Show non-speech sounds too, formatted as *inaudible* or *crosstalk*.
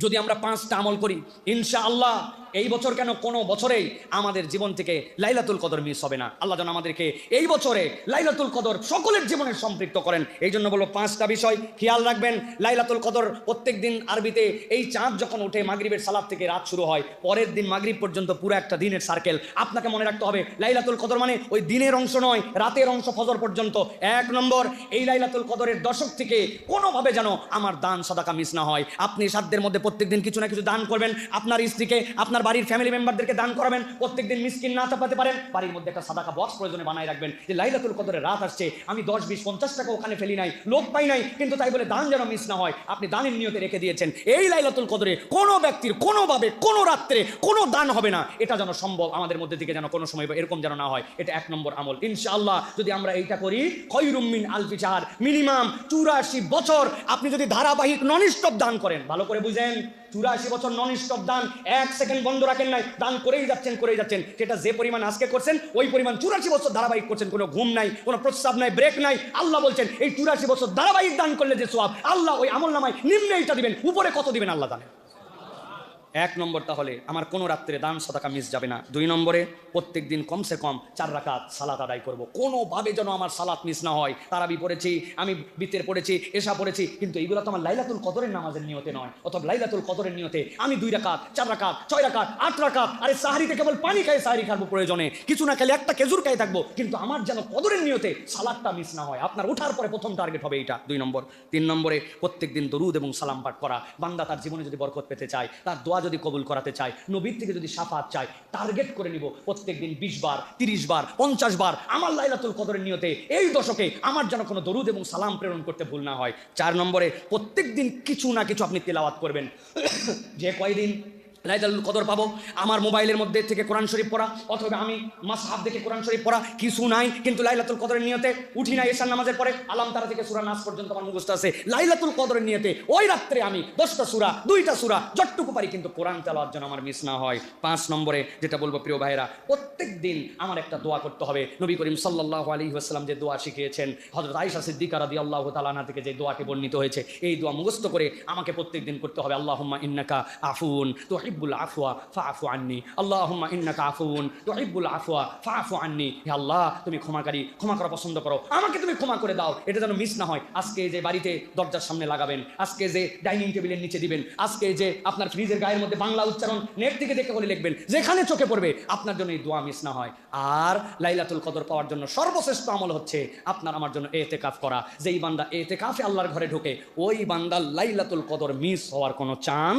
যদি আমরা পাঁচটা আমল করি ইনশা আল্লাহ এই বছর কেন কোনো বছরেই আমাদের জীবন থেকে লাইলাতুল কদর মিস হবে না? আল্লাহ যেন আমাদেরকে এই বছরে লাইলাতুল কদর সকলের জীবনে সম্পৃক্ত করেন। এই জন্য বলো পাঁচটা বিষয় খেয়াল রাখবেন। লাইলাতুল কদর প্রত্যেক দিন আরবিতে এই চাঁদ যখন ওঠে, মাগরিবের সালাদ থেকে রাত শুরু হয়, পরের দিন মাগরিব পর্যন্ত পুরো একটা দিনের সার্কেল আপনাকে মনে রাখতে হবে, লাইলাতুল কদর মানে ওই দিনের অংশ নয়, রাতের অংশ ফজর পর্যন্ত। এক নম্বর, এই লাইলাতুল কদরের দশক থেকে কোনোভাবে যেন আমার দান, সদাকা মিস না হয়। আপনি সাধ্যের মধ্যে প্রত্যেকদিন কিছু না কিছু দান করবেন। আপনার স্ত্রীকে, আপনার বাড়ির ফ্যামিলি মেম্বারদেরকে দান করাবেন, প্রত্যেকদিন মিসকিন না চাপাতে পারেন। বাড়ির মধ্যে একটা সাদাকা বক্স প্রয়োজনে বানায় রাখবেন। যে লাইলাতুল কদরের রাত আসছে, আমি দশ, বিশ, পঞ্চাশ টাকা ওখানে ফেলি নাই, লোক পাই নাই, কিন্তু তাই বলে দান যেন মিস না হয়, আপনি দানের নিয়তে রেখে দিয়েছেন। এই লাইলাতুল কদরে কোনো ব্যক্তির কোনোভাবে, কোনো রাত্রে কোনো দান হবে না। এটা যেন সম্ভব আমাদের মধ্যে থেকে যেন কোনো সময় এরকম যেন না হয়, এটা এক নম্বর আমল। ইনশাআল্লাহ যদি আমরা এইটা করি খয়রুমিন আলফি চার মিনিমাম চুরাশি বছর আপনি যদি ধারাবাহিক নন স্টপ দান করেন, ভালো করে বুঝেন। চুরাশি বছর নন স্টপ দান, এক সেকেন্ড বন্ধ রাখেন নাই, দান করেই যাচ্ছেন করেই যাচ্ছেন। সেটা যে পরিমাণ আজকে করছেন, ওই পরিমাণ চুরাশি বছর ধারাবাহিক করছেন, কোনো ঘুম নাই, কোনো প্রস্তাব নাই ব্রেক নাই। আল্লাহ বলছেন, এই চুরাশি বছর ধারাবাহিক দান করলে যে সব আল্লাহ ওই আমল নামায় নিম্নে এইটা দিবেন, উপরে কত দিবেন আল্লাহ জানেন এক নম্বর তাহলে, আমার কোনো রাত্রে দান সদাকা মিস যাবে না। দুই নম্বরে, প্রত্যেক দিন কমসে কম চার রাকাত সালাত আদায় করব। কোনোভাবে যেন আমার সালাত মিস না হয়। তারাবি পড়েছি, আমি বিতের পড়েছি এসা পড়েছি, কিন্তু এইগুলো তো আমার লাইলাতুল কদরের নামাজের নিয়তে নয়। অথবা লাইলাতুল কদরের নিয়তে আমি দুই রাকাত, চার রাকাত, ছয় রাকাত, আট রাকাত, আরে সাহারিতে কেবল পানি খাই, সাহারি খাব প্রয়োজনে। কিছু না খেলে একটা খেজুর খাই থাকব, কিন্তু আমার যেন কদরের নিয়তে সালাদটা মিস না হয়। আপনার ওঠার পরে প্রথম টার্গেট হবে এটা দুই নম্বর। তিন নম্বরে, প্রত্যেক দিন দরুদ এবং সালাম পাঠ করা। বান্দা তার জীবনে যদি বরকত পেতে চায়, তার দোয়া যদি কবুল করাতে চায়, নবীর থেকে যদি সাফাত চায় টার্গেট করে নিব প্রত্যেক দিন বিশ বার, তিরিশ বার, পঞ্চাশ বার আমার লাইলাতুল কদরের নিয়তে এই দশকে আমার যেন কোনো দরুদ এবং সালাম প্রেরণ করতে ভুল না হয়। চার নম্বরে প্রত্যেক দিন কিছু না কিছু আপনি তেলাওয়াত করবেন। *coughs* যে কয়দিন? লাইলাতুল কদর পাবো। আমার মোবাইলের মধ্যে থেকে কোরআন শরীফ পড়া, অথবা আমি মাসহাব দেখে কোরআন শরীফ পড়া, কিছু নাই, কিন্তু লাইলাতুল কদরের নিয়তে উঠি না এশার নামাজের পরে, আলাম তারা থেকে সুরা নাস পর্যন্ত আমার মুখস্থ আছে। লাইলাতুল কদরের নিয়তে ওই রাত্রে আমি দশটা সুরা, দুইটা সুরা, যতটুকু পারি কিন্তু কোরআন চালাওয়ার জন্য আমার মিস না হয়। পাঁচ নম্বরে যেটা বলব, প্রিয় ভাইয়েরা, প্রত্যেক দিন আমার একটা দোয়া করতে হবে। নবী করিম সাল্লাহ আলী আসসালাম যে দোয়া শিখিয়েছেন হজরত আইসা সিদ্দিকা রাদি আল্লাহ তালানা থেকে যে দোয়াটি বর্ণিত হয়েছে, এই দোয়া মুখস্থ করে আমাকে প্রত্যেক দিন করতে হবে। আল্লাহুম্মা ইন্নাকা আফুন তো আফওয়া ফাফু আন্নি। আল্লাহুম্মা ইন্নাকা আফুন তো হিব্বুল আফওয়া ফাফু আন্নি। হে আল্লাহ, তুমি ক্ষমাকারী, ক্ষমা করা পছন্দ করো। আমাকে তুমি ক্ষমা করে দাও। এটা যেন মিস না হয়। আজকে যে বাড়িতে দরজার সামনে লাগাবেন, আজকে যে ডাইনিং টেবিলের নিচে দিবেন, আজকে যে আপনার ফ্রিজের গায়ের মধ্যে বাংলা উচ্চারণ নেট থেকে দেখে লিখবেন, যেখানে চোখে পড়বে, আপনার জন্য এই দোয়া মিস না হয়। আর লাইলাতুল কদর পাওয়ার জন্য সর্বশ্রেষ্ঠ আমল হচ্ছে আপনার আমার জন্য এতে কাফ করা। যেই বান্দা এতে কাফে আল্লাহর ঘরে ঢোকে, ওই বান্দা লাইলাতুল কদর মিস হওয়ার কোনো চান